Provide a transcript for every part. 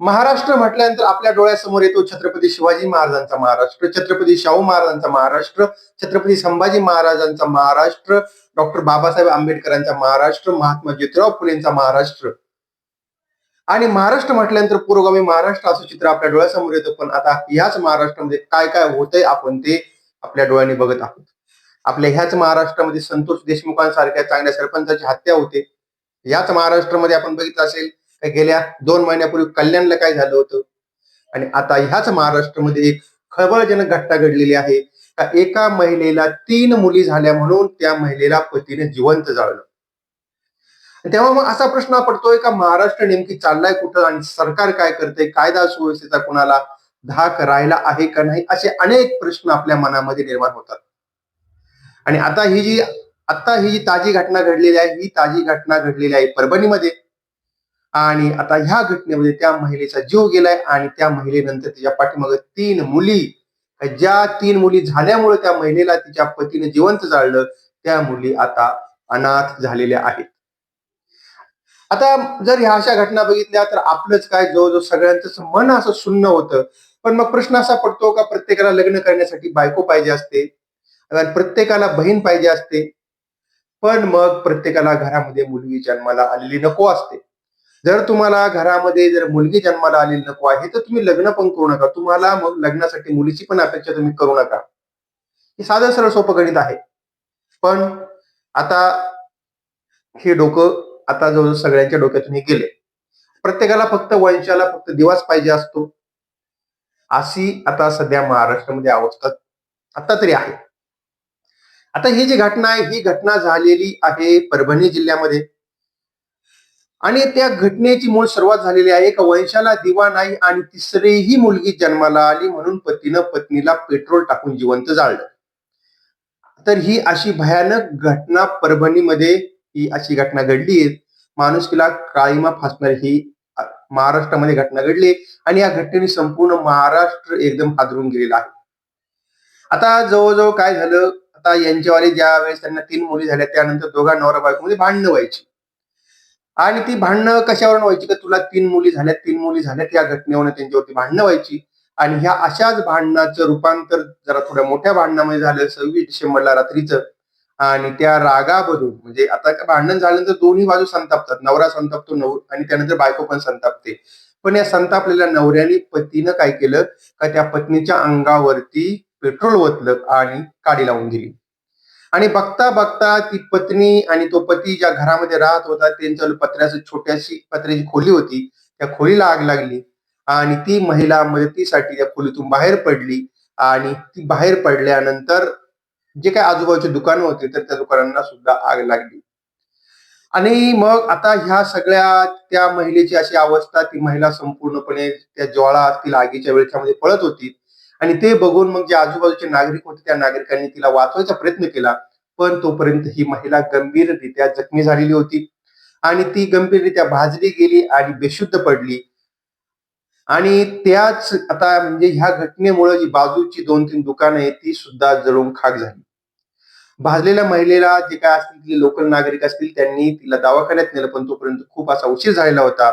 महाराष्ट्र म्हटल्यानंतर आपल्या डोळ्यासमोर येतो छत्रपती शिवाजी महाराजांचा महाराष्ट्र छत्रपती शाहू महाराजांचा महाराष्ट्र छत्रपती संभाजी महाराजांचा महाराष्ट्र डॉक्टर बाबासाहेब आंबेडकरांचा महाराष्ट्र महात्मा ज्योतिराव फुलेंचा महाराष्ट्र. आणि महाराष्ट्र म्हटल्यानंतर पुरोगामी महाराष्ट्र असं चित्र आपल्या डोळ्यासमोर येतं पण आता ह्याच महाराष्ट्रामध्ये काय काय होतंय आपण ते आपल्या डोळ्यांनी बघत आहोत. आपल्या ह्याच महाराष्ट्रामध्ये संतोष देशमुखांसारख्या चांगल्या सरपंचाची हत्या होते. याच महाराष्ट्रामध्ये आपण बघितलं असेल गेल्या दोन महिन्यापूर्वी कल्याणला काय झालं होतं? आणि आता ह्याच महाराष्ट्रामध्ये एक खळबळजनक घटना घडलेली आहे. का एका महिलेला तीन मुली झाल्या म्हणून त्या महिलेला पतीने जिवंत जाळलं. तेव्हा मग असा प्रश्न पडतोय का महाराष्ट्र नेमकी चाललाय कुठं आणि सरकार काय करते कायदा सुव्यवस्थेचा कुणाला धाक राहिला आहे का नाही? असे अनेक प्रश्न आपल्या मनामध्ये निर्माण होतात. आणि आता ही जी आता ही जी ताजी घटना घडलेली आहे ही ताजी घटना घडलेली आहे परभणीमध्ये. आणि आता ह्या घटनेमध्ये त्या महिलेचा जीव गेलाय आणि त्या महिलेनंतर तिच्या पाठीमागे तीन मुली. ज्या तीन मुली झाल्यामुळे त्या महिलेला तिच्या पतीने जिवंत जाळलं त्या मुली आता अनाथ झालेल्या आहेत. आता जर ह्या अशा घटना बघितल्या तर आपलंच काय जो सगळ्यांचं मन असं सुन्न होतं. पण मग प्रश्न असा पडतो का प्रत्येकाला लग्न करण्यासाठी बायको पाहिजे असते. प्रत्येकाला बहीण पाहिजे असते. पण मग प्रत्येकाला घरामध्ये मुलगी जन्माला आलेली नको असते. जर तुम्हाला घरामध्ये जर मुलगी जन्माला आलेली नको आहे तर तुम्ही लग्न पण करू नका. तुम्हाला मग लग्नासाठी मुलीची पण अपेक्षा तुम्ही करू नका. हे साधं सरळ सोपं गणित आहे. पण आता हे डोकं आता जवळजवळ सगळ्यांच्या डोक्यातून हे गेले प्रत्येकाला फक्त वंशाला फक्त दिवास पाहिजे असतो. अशी आता सध्या महाराष्ट्रामध्ये अवस्था आता तरी आहे. आता ही जी घटना आहे ही घटना झालेली आहे परभणी जिल्ह्यामध्ये. आणि त्या घटनेची मूळ सुरुवात झालेली आहे. एका वंशाला दिवा नाही आणि तिसरीही मुलगी जन्माला आली म्हणून पतीनं पत्नीला पेट्रोल टाकून जिवंत जाळलं. तर ही अशी भयानक घटना परभणीमध्ये ही अशी घटना घडली. माणुसकीला काळीमा फासणारी ही महाराष्ट्रामध्ये घटना घडली आणि या घटनेने संपूर्ण महाराष्ट्र एकदम हादरून गेलेला आहे. आता जवळजवळ काय झालं? आता यांच्यावाले ज्या वेळेस त्यांना तीन मुली झाल्या त्यानंतर दोघा नवरा बायकोमध्ये भांडणं व्हायची. आणि ती भांडणं कशावरून व्हायची? का तुला तीन मुली झाल्या तीन मुली झाल्यात या घटनेवरून त्यांच्यावरती भांडणं व्हायची? आणि ह्या अशाच भांडणाचं रूपांतर जरा थोड्या मोठ्या भांडणामध्ये झालं सव्वीस डिसेंबरला रात्रीचं. आणि त्या रागामधून म्हणजे आता भांडण झाल्यानंतर दोन्ही बाजू संतापतात. नवरा संतापतो नव आणि त्यानंतर बायको पण संतापते. पण या संतापलेल्या नवऱ्याने पतीनं काय केलं? का त्या पत्नीच्या अंगावरती पेट्रोल ओतलं आणि काडी लावून दिली. आणि बघता बघता ती पत्नी आणि तो पती ज्या घरामध्ये राहत होता त्यांच्या पत्र्याची छोट्याशी पत्र्याची खोली होती त्या खोलीला आग लागली. आणि ती महिला मदतीसाठी त्या खोलीतून बाहेर पडली. आणि ती बाहेर पडल्यानंतर जे काही आजूबाजूचे दुकानं होते तर त्या दुकानांना सुद्धा आग लागली. आणि मग आता ह्या सगळ्या त्या महिलेची अशी अवस्था ती महिला संपूर्णपणे त्या ज्वाळा असतील आगीच्या वेळच्यामध्ये पळत होती. आणि ते बघून मग जे आजूबाजूचे नागरिक होते त्या नागरिकांनी तिला वाचवायचा प्रयत्न केला. पण तोपर्यंत ही महिला गंभीररित्या जखमी झालेली होती. आणि ती गंभीररित्या भाजली गेली आणि बेशुद्ध पडली. आणि त्याच आता म्हणजे ह्या घटनेमुळे जी बाजूची दोन तीन दुकानं आहेत ती सुद्धा जळून खाक झाली. भाजलेल्या महिलेला जे काय असतील लोकल नागरिक असतील त्यांनी तिला दवाखान्यात नेलं पण तोपर्यंत खूप असा उशीर झालेला होता.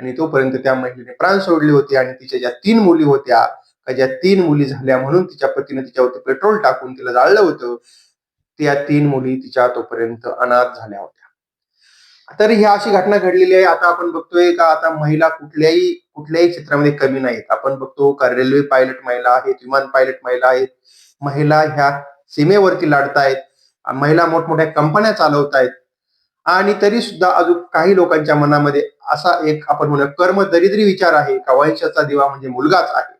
आणि तोपर्यंत त्या महिलेने प्राण सोडले होते आणि तिच्या ज्या तीन मुली होत्या ज्या तीन मुली झाल्या म्हणून तिच्या पतीने तिच्यावरती पेट्रोल टाकून तिला जाळलं होतं त्या तीन मुली तिच्या तोपर्यंत अनाथ झाल्या होत्या. तर ही अशी घटना घडलेली आहे. आता आपण बघतोय का आता महिला कुठल्याही कुठल्याही क्षेत्रामध्ये कमी नाहीत. आपण बघतो का रेल्वे पायलट महिला आहेत विमान पायलट महिला आहेत. महिला ह्या सीमेवरती लढतायत. महिला मोठमोठ्या कंपन्या चालवतायत. आणि तरी सुद्धा अजून काही लोकांच्या मनामध्ये असा एक आपण म्हणूया कर्म दरिद्री विचार आहे. का वंशाचा दिवा म्हणजे मुलगाच आहे.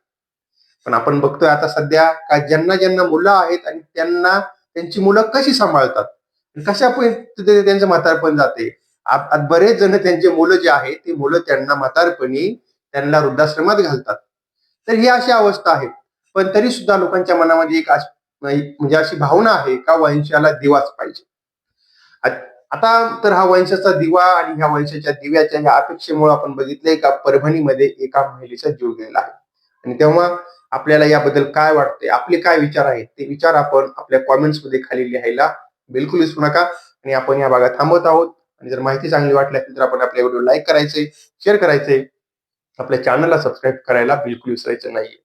पण आपण बघतोय आता सध्या का ज्यांना ज्यांना मुलं आहेत आणि त्यांना त्यांची मुलं कशी सांभाळतात? कशा पद्धतीने त्यांचं म्हातारपण जाते? बरेच जण त्यांचे मुलं जे आहेत ते मुलं त्यांना म्हातारपणी त्यांना वृद्धाश्रमात घालतात. तर ही अशी अवस्था आहे. पण तरी सुद्धा लोकांच्या मनामध्ये एक म्हणजे अशी भावना आहे का वंशाला दिवाच पाहिजे? आता तर हा वंशाचा दिवा आणि ह्या वंशाच्या दिव्याच्या ह्या अपेक्षेमुळे आपण बघितलंय का परभणीमध्ये एका महिलेचा जीव गेला आहे. आणि तेव्हा आपल्याला याबद्दल काय वाटते आपले काय विचार आहेत ते विचार आपण आपल्या कॉमेंट्समध्ये खाली लिहायला बिलकुल विसरू नका. आणि आपण या भागात थांबत आहोत. आणि जर माहिती चांगली वाटली असेल तर आपण आपल्या व्हिडिओ लाईक करायचे शेअर करायचे. आपल्या चॅनलला सबस्क्राईब करायला बिलकुल विसरायचं नाहीये.